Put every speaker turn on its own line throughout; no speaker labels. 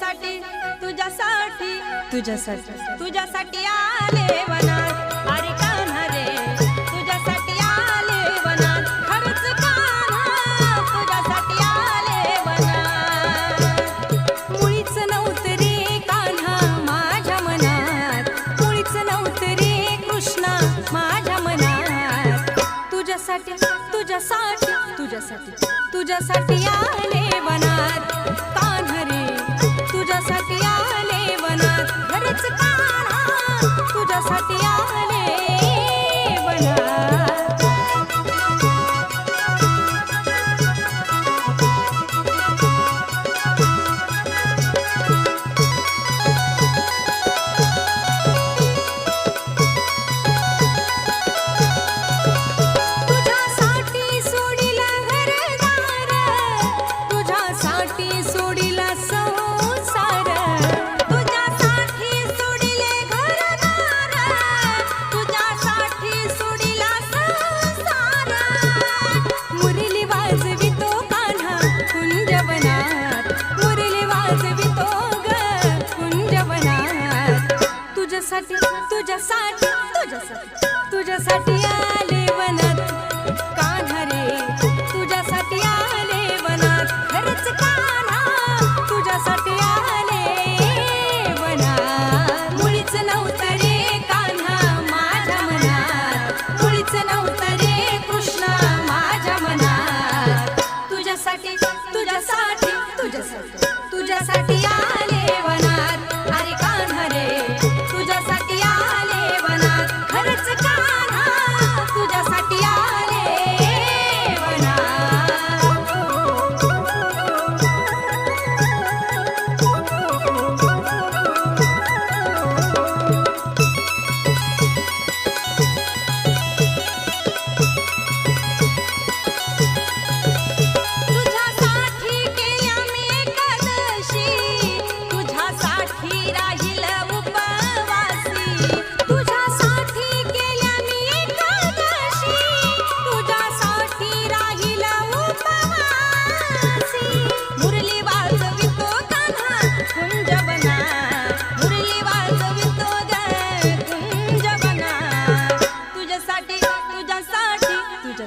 तुझ्यासाठी तुझ्यासाठी तुझ्यासाठी. तुझ्यासाठी आले वनात. अरे कान्हा रे तुझ्यासाठी आले वनात. खरंच कान्हा तुझ्यासाठी आले वनात? मुळीच नव्हतं रे कान्हा माझ्या मनात. मुळीच नव्हतं रे कृष्णा माझ्या मनात. तुझ्यासाठी तुझ्यासाठी तुझ्यासाठी तुझ्यासाठी आले वनात. तुझ्यासाठी तुझ्यासाठी तुझ्यासाठी तुझ्यासाठी तुझ्यासाठी आले वनात. कान्हा रे तुझ्यासाठी आले वनात. खरंच कान्हा तुझ्यासाठी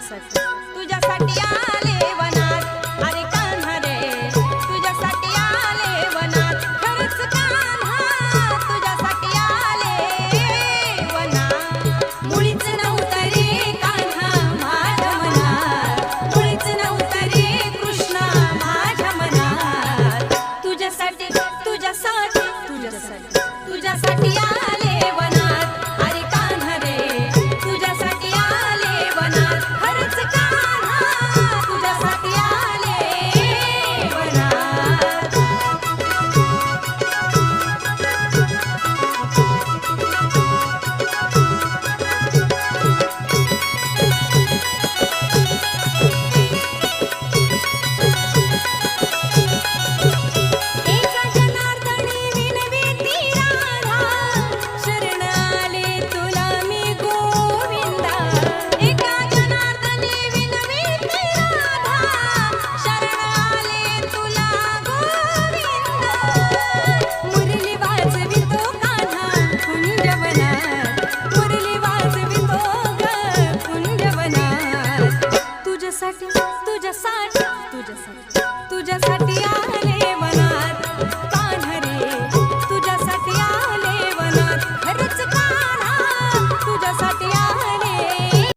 तुझ्यासाठी. तुझ्यासाठी आले वनात. अरे कान्हा रे तुझ्यासाठी आले वनात. खरंच कान्हा तुझ्यासाठी आले वनात. मुळीच नव्हतं रे कान्हा माझ्या मनात. मुळीच नव्हतं रे कृष्णा माझ्या मनात. तुझ्यासाठी तुझ्यासाठी तुझ्यासाठी.